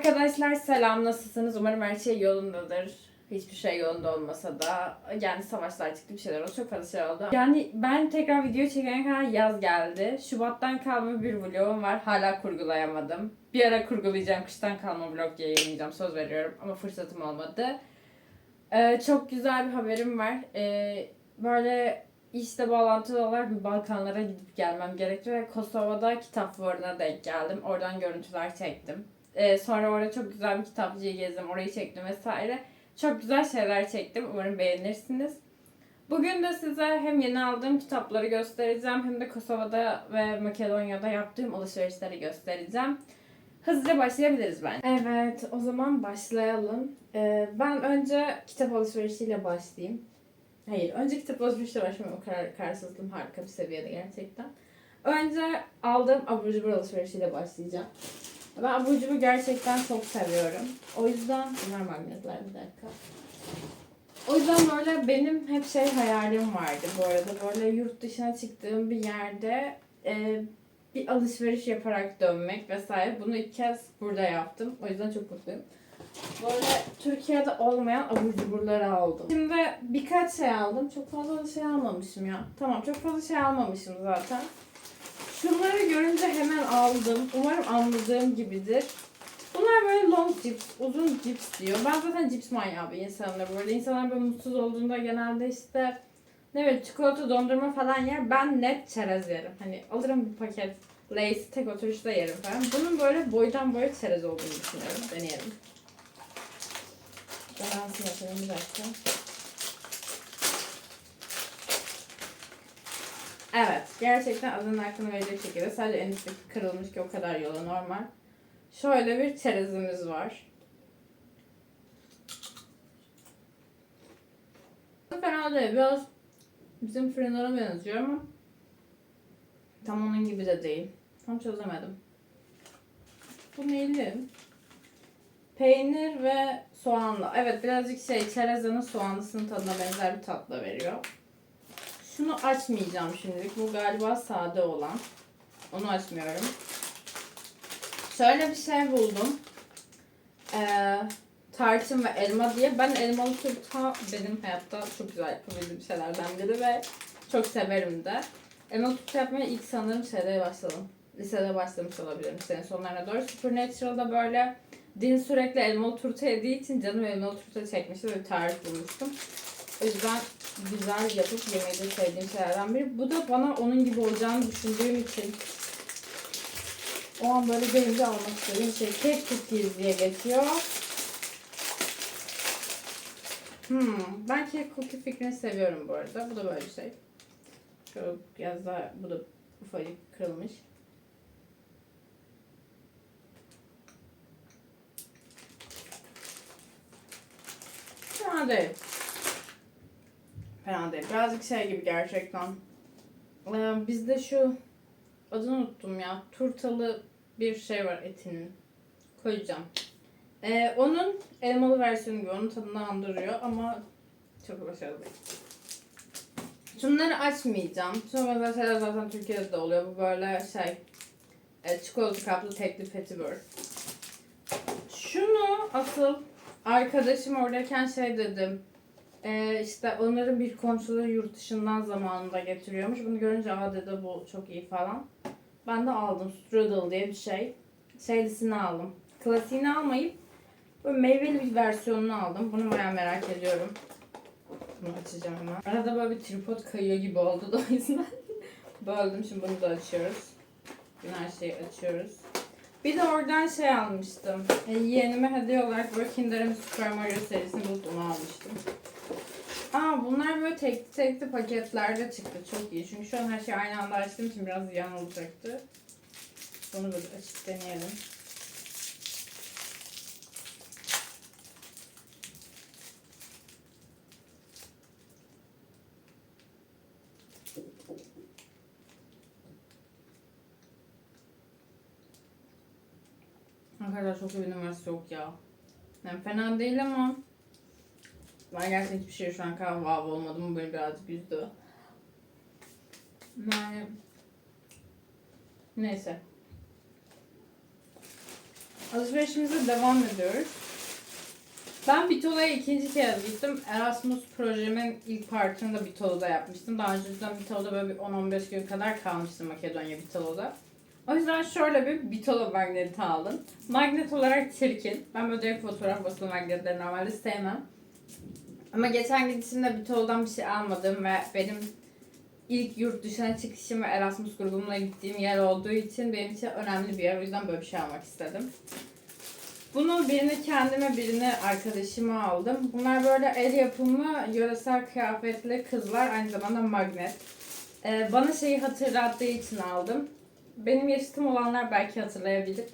Arkadaşlar selam nasılsınız? Umarım her şey yolundadır. Hiçbir şey yolunda olmasa da yani savaşlar çıktı bir şeyler oldu. Çok fazla şey oldu. Yani ben tekrar video çekene kadar yaz geldi. Şubattan kalma bir vlogum var. Hala kurgulayamadım. Bir ara kurgulayacağım. Kıştan kalma vlog yayınlayacağım. Söz veriyorum. Ama fırsatım olmadı. Ee, çok güzel bir haberim var. Ee, böyle işte bağlantılı olarak bir Balkanlara gidip gelmem gerekti ve Kosova'da kitap fuarına denk geldim. Oradan görüntüler çektim. Ee, sonra orada çok güzel bir kitapçıyı gezdim. Orayı çektim vesaire. Çok güzel şeyler çektim. Umarım beğenirsiniz. Bugün de size hem yeni aldığım kitapları göstereceğim hem de Kosova'da ve Makedonya'da yaptığım alışverişleri göstereceğim. Hızlıca başlayabiliriz ben. Evet, o zaman başlayalım. Ee, ben önce kitap alışverişiyle başlayayım. Hayır, önce kitap alışverişiyle başlamam. O kadar kararsızlığım harika bir seviyede gerçekten. Önce aldığım abur cubur alışverişiyle başlayacağım. Ben abur cubur gerçekten çok seviyorum. O yüzden... Bunlar magnetler bir dakika. O yüzden böyle benim hep şey hayalim vardı bu arada. Böyle yurt dışına çıktığım bir yerde e, bir alışveriş yaparak dönmek vesaire. Bunu ilk kez burada yaptım. O yüzden çok mutluyum. Böyle Türkiye'de olmayan abur cuburları aldım. Şimdi birkaç şey aldım. Çok fazla şey almamışım ya. Tamam çok fazla şey almamışım zaten. Şunları görünce hemen aldım. Umarım anladığım gibidir. Bunlar böyle long cips, uzun cips diyor. Ben zaten cips manyağı bir insanım. Böyle insanlar böyle mutsuz olduğunda genelde işte ne bileyim çikolata dondurma falan yer. Ben net çerez yerim. Hani alırım bir paket Lay's tek oturuşta yerim falan. Bunun böyle boydan boya çerez olduğunu düşünüyorum. Deneyelim. Balansını yapalım bir dakika. Evet. Gerçekten adının hakkını verecek şekilde. Sadece en üstteki kırılmış ki o kadar yola normal. Şöyle bir çerezimiz var. Fena değil. Biraz bizim fırınlara benziyor ama tam onun gibi de değil. Tam çözemedim. Bu neyli? Peynir ve soğanlı. Evet birazcık şey çerezanın soğanlısının tadına benzer bir tatla veriyor. Şunu açmayacağım şimdilik. Bu galiba sade olan. Onu açmıyorum. Şöyle bir şey buldum. Ee, tarçın ve elma diye. Ben elmalı turta benim hayatta çok güzel yapabildiğim şeylerden biri ve çok severim de. Elmalı turta yapmaya ilk sanırım şeyde başladım. Lisede başlamış olabilirim senin sonlarına doğru. Supernatural'da böyle Din sürekli elmalı turta yediği için canım elmalı turta çekmişti ve tarif bulmuştum. O yüzden güzel yapıp yemeyi de sevdiğim şeylerden biri. Bu da bana onun gibi olacağını düşündüğüm için o an böyle gelince almak istediğim şey cake cookies diye geçiyor. Hmm, ben cake cookie fikrini seviyorum bu arada. Bu da böyle bir şey. Şöyle biraz daha bu da ufacık kırılmış. Fena değil. Fena değil. Birazcık şey gibi gerçekten. Ee, bizde şu adını unuttum ya. Turtalı bir şey var etinin. Koyacağım. Ee, onun elmalı versiyonu gibi. Onun tadını andırıyor ama çok başarılı. Şunları açmayacağım. Mesela şeyler zaten Türkiye'de de oluyor. Bu böyle şey e, çikolata kaplı tekli petibör. Şunu asıl arkadaşım oradayken şey dedim. E, işte onların bir komşuları yurt dışından zamanında getiriyormuş. Bunu görünce aa dedi bu çok iyi falan. Ben de aldım. Strudel diye bir şey. Şeylisini aldım. Klasiğini almayıp böyle meyveli bir versiyonunu aldım. Bunu bayağı merak ediyorum. Bunu açacağım hemen. Arada böyle bir tripod kayıyor gibi oldu da o yüzden. Böldüm. Şimdi bunu da açıyoruz. Bugün her şeyi açıyoruz. Bir de oradan şey almıştım. E, yeğenime hediye olarak böyle Kinder'in Super Mario serisini onu almıştım. Aa bunlar böyle tekli tekli paketlerde çıktı. Çok iyi. Çünkü şu an her şeyi aynı anda açtığım için biraz ziyan olacaktı. Bunu böyle açıp deneyelim. Arkadaşlar çok iyi bir numarası yok ya. Yani fena değil ama ben gerçekten hiçbir şey şu an wow olmadım. Bu beni birazcık üzdü. Yani neyse. Alışverişimize devam ediyoruz. Ben Bitola'ya ikinci kez gittim. Erasmus projemin ilk partını da Bitola'da yapmıştım. Daha önceden Bitola'da böyle bir 10-15 gün kadar kalmıştım Makedonya Bitola'da. O yüzden şöyle bir Bitola magneti aldım. Magnet olarak çirkin. Ben böyle direkt fotoğraf basılı magnetleri normalde sevmem. Ama geçen gidişimde Bitola'dan bir şey almadım ve benim ilk yurt dışına çıkışım ve Erasmus grubumla gittiğim yer olduğu için benim için önemli bir yer. O yüzden böyle bir şey almak istedim. Bunu birini kendime birini arkadaşıma aldım. Bunlar böyle el yapımı yöresel kıyafetli kızlar aynı zamanda magnet. Ee, bana şeyi hatırlattığı için aldım. Benim yaşıtım olanlar belki hatırlayabilir.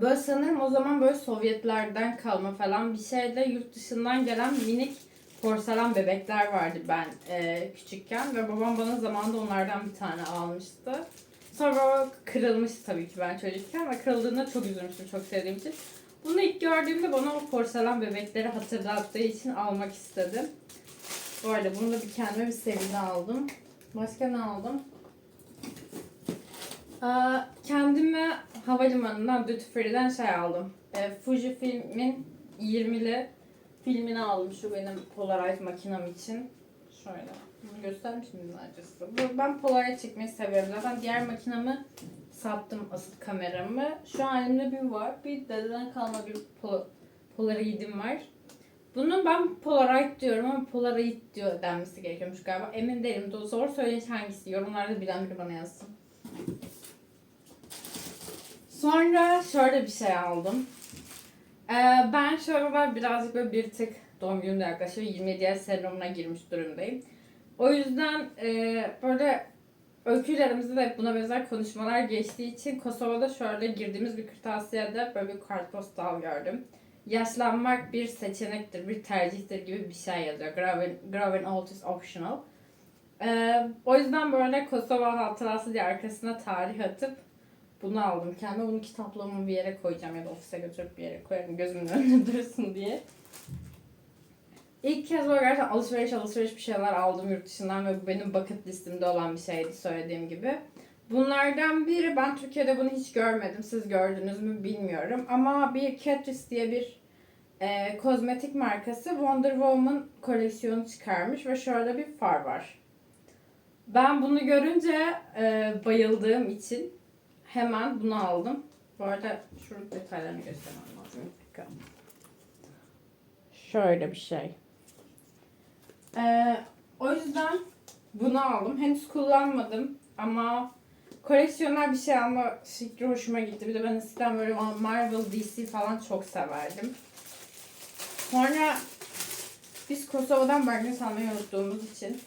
Böyle sanırım o zaman böyle Sovyetlerden kalma falan bir şeyle yurt dışından gelen minik porselen bebekler vardı ben e, küçükken ve babam bana zamanında onlardan bir tane almıştı. Sonra o kırılmıştı tabii ki ben çocukken ve kırıldığında çok üzülmüştüm çok sevdiğim için. Bunu ilk gördüğümde bana o porselen bebekleri hatırlattığı için almak istedim. Bu arada bunu da bir kendime bir sevgili aldım. Başka ne aldım? Aa, kendime havalimanından Duty Free'den şey aldım. E, Fuji filmin 20'li filmini aldım şu benim Polaroid makinem için. Şöyle. Bunu göstermişim. Bu- Ben Polaroid çekmeyi seviyorum. Zaten diğer makinamı sattım asıl kameramı. Şu an bir var. Bir dededen kalma bir pol Polaroid'im var. Bunu ben Polaroid diyorum ama Polaroid diyor denmesi gerekiyormuş galiba. Emin değilim. Zor söyleyiş hangisi? Yorumlarda bilen biri bana yazsın. Sonra şöyle bir şey aldım. Ee, ben şöyle ben birazcık böyle bir tık doğum günüm de yaklaşıyor. 27 yaş serumuna girmiş durumdayım. O yüzden e, böyle öykülerimizde de buna benzer konuşmalar geçtiği için Kosova'da şöyle girdiğimiz bir kırtasiyede böyle bir kartpostal gördüm. Yaşlanmak bir seçenektir, bir tercihtir gibi bir şey yazıyor. Growing, growing old is optional. Ee, o yüzden böyle Kosova hatırası diye arkasına tarih atıp bunu aldım kendime. Bunu kitaplığımı bir yere koyacağım ya da ofise götürüp bir yere koyarım gözümün önünde dursun diye. İlk kez böyle gerçekten alışveriş alışveriş bir şeyler aldım yurt dışından ve bu benim bucket listemde olan bir şeydi söylediğim gibi. Bunlardan biri ben Türkiye'de bunu hiç görmedim. Siz gördünüz mü bilmiyorum. Ama bir Catrice diye bir e, kozmetik markası Wonder Woman koleksiyonu çıkarmış ve şöyle bir far var. Ben bunu görünce e, bayıldığım için hemen bunu aldım. Bu arada şurada detaylarını göstermem lazım. Şöyle bir şey. Ee, o yüzden bunu aldım. Henüz kullanmadım ama koleksiyonel bir şey alma fikri hoşuma gitti. Bir de ben eskiden böyle Marvel, DC falan çok severdim. Sonra biz Kosova'dan magnet almayı unuttuğumuz için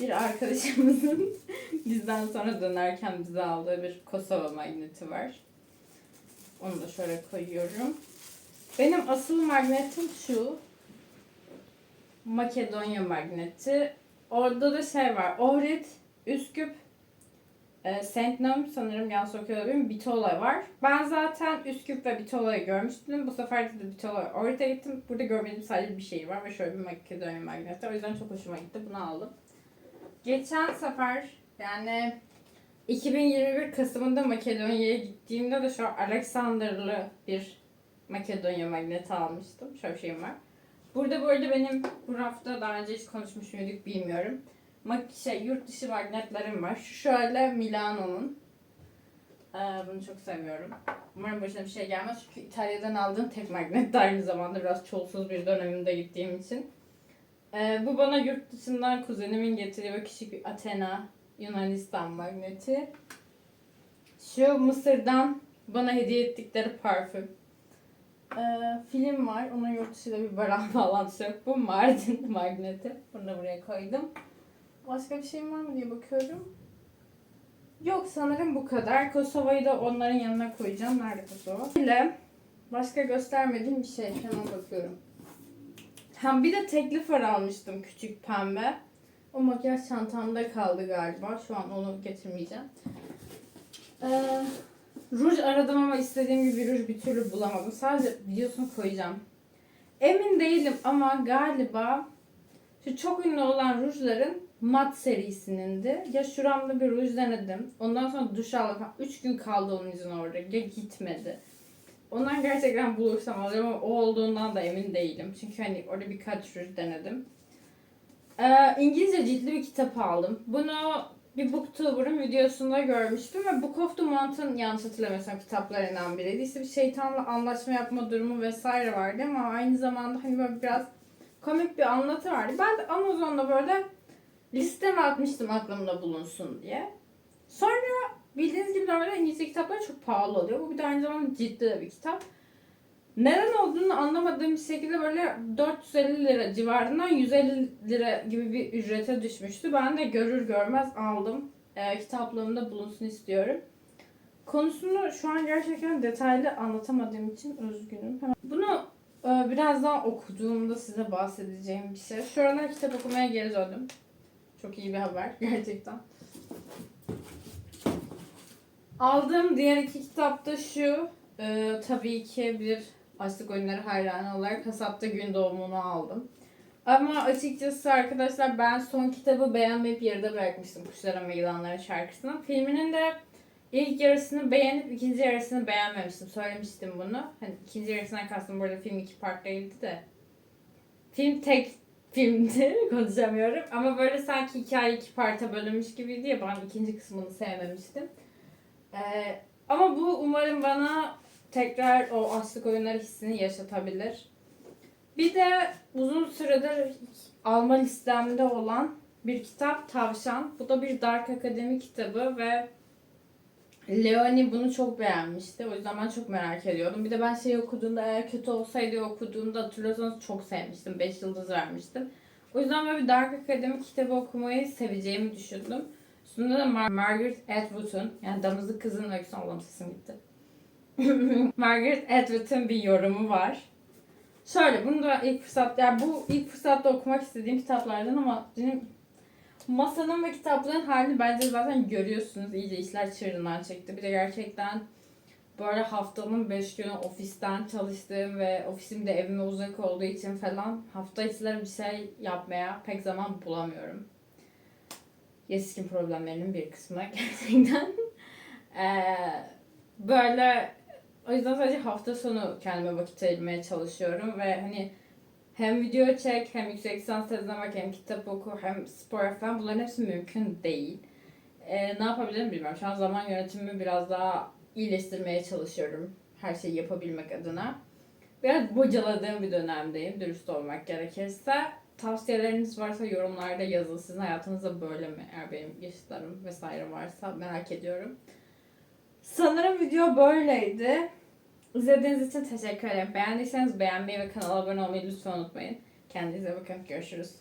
bir arkadaşımızın bizden sonra dönerken bize aldığı bir Kosova magneti var. Onu da şöyle koyuyorum. Benim asıl magnetim şu. Makedonya magneti. Orada da şey var. Ohrid, Üsküp, e, Saint Nam sanırım yanlış okuyor olabilirim. Bitola var. Ben zaten Üsküp ve Bitola'yı görmüştüm. Bu sefer de Bitola Ohrid'e gittim. Burada görmediğim sadece bir şey var ve şöyle bir Makedonya magneti. O yüzden çok hoşuma gitti. Bunu aldım. Geçen sefer yani 2021 Kasım'ında Makedonya'ya gittiğimde de şu Alexander'lı bir Makedonya magneti almıştım. Şöyle bir şeyim var. Burada bu arada benim bu rafta daha önce hiç konuşmuş muyduk bilmiyorum. Mak şey, yurt dışı magnetlerim var. Şu şöyle Milano'nun. Ee, bunu çok seviyorum. Umarım başına bir şey gelmez çünkü İtalya'dan aldığım tek magnet aynı zamanda biraz çolsuz bir dönemimde gittiğim için. Ee, bu bana yurt dışından kuzenimin getirdiği böyle küçük bir Athena Yunanistan magneti. Şu Mısır'dan bana hediye ettikleri parfüm. Ee, film var. Onun yurt dışıyla bir baran bağlantısı yok. Bu Mardin magneti. Bunu da buraya koydum. Başka bir şeyim var mı diye bakıyorum. Yok sanırım bu kadar. Kosova'yı da onların yanına koyacağım. Nerede Kosova? Ile başka göstermediğim bir şey. Hemen bakıyorum. Hem bir de tekli far almıştım küçük pembe. O makyaj çantamda kaldı galiba. Şu an onu getirmeyeceğim. Ee, ruj aradım ama istediğim gibi ruj bir türlü bulamadım. Sadece videosunu koyacağım. Emin değilim ama galiba şu çok ünlü olan rujların mat serisinindi. Ya şuramda bir ruj denedim. Ondan sonra duş aldım. 3 gün kaldı onun yüzüne orada. Ya gitmedi. Ondan gerçekten bulursam alacağım ama o olduğundan da emin değilim. Çünkü hani orada birkaç tür denedim. Ee, İngilizce ciltli bir kitap aldım. Bunu bir Booktuber'ın videosunda görmüştüm ve Book of the Mountain yanlış hatırlamıyorsam kitaplarından biriydi. İşte bir şeytanla anlaşma yapma durumu vesaire vardı ama aynı zamanda hani böyle biraz komik bir anlatı vardı. Ben de Amazon'da böyle listeme atmıştım aklımda bulunsun diye. Sonra bildiğiniz gibi normalde İngilizce kitaplar çok pahalı oluyor. Bu bir de aynı zamanda ciddi bir kitap. Neden olduğunu anlamadığım bir şekilde böyle 450 lira civarından 150 lira gibi bir ücrete düşmüştü. Ben de görür görmez aldım. Ee, kitaplığımda bulunsun istiyorum. Konusunu şu an gerçekten detaylı anlatamadığım için üzgünüm. Hemen- Bunu e, biraz daha okuduğumda size bahsedeceğim bir şey. Şu aralar kitap okumaya geri döndüm. Çok iyi bir haber gerçekten. Aldığım diğer iki kitap da şu. Ee, tabii ki bir açlık oyunları hayranı olarak Hasapta Gün Doğumunu aldım. Ama açıkçası arkadaşlar ben son kitabı beğenmeyip yarıda bırakmıştım Kuşlara ve Yılanların şarkısını. Filminin de ilk yarısını beğenip ikinci yarısını beğenmemiştim. Söylemiştim bunu. Hani ikinci yarısından kastım burada film iki part de. Film tek filmdi konuşamıyorum. Ama böyle sanki hikaye iki parta bölünmüş gibiydi ya ben ikinci kısmını sevmemiştim. Ee, ama bu umarım bana tekrar o açlık oyunları hissini yaşatabilir. Bir de uzun süredir alma listemde olan bir kitap Tavşan. Bu da bir Dark Akademi kitabı ve Leoni bunu çok beğenmişti. O yüzden ben çok merak ediyordum. Bir de ben şeyi okuduğumda eğer kötü olsaydı okuduğumda hatırlıyorsanız çok sevmiştim. 5 yıldız vermiştim. O yüzden böyle bir Dark Akademi kitabı okumayı seveceğimi düşündüm. Üstünde de Mar- Margaret Atwood'un yani damızlık kızın öyküsü Allah'ım sesim gitti. Margaret Atwood'un bir yorumu var. Şöyle bunu da ilk fırsat yani bu ilk fırsatta okumak istediğim kitaplardan ama benim masanın ve kitapların halini bence zaten görüyorsunuz. İyice işler çığırından çekti. Bir de gerçekten böyle haftanın 5 günü ofisten çalıştığım ve ofisim de evime uzak olduğu için falan hafta içleri bir şey yapmaya pek zaman bulamıyorum. Yetişkin problemlerinin bir kısmı gerçekten. Ee, böyle o yüzden sadece hafta sonu kendime vakit ayırmaya çalışıyorum ve hani hem video çek, hem yüksek lisans tezine bak, hem kitap oku, hem spor yap falan bunların hepsi mümkün değil. Ee, ne yapabilirim bilmiyorum. Şu an zaman yönetimimi biraz daha iyileştirmeye çalışıyorum. Her şeyi yapabilmek adına. Biraz bocaladığım bir dönemdeyim dürüst olmak gerekirse. Tavsiyeleriniz varsa yorumlarda yazın. Sizin hayatınızda böyle mi? Eğer benim yaşıtlarım vesaire varsa merak ediyorum. Sanırım video böyleydi. İzlediğiniz için teşekkür ederim. Beğendiyseniz beğenmeyi ve kanala abone olmayı lütfen unutmayın. Kendinize bakın. Görüşürüz.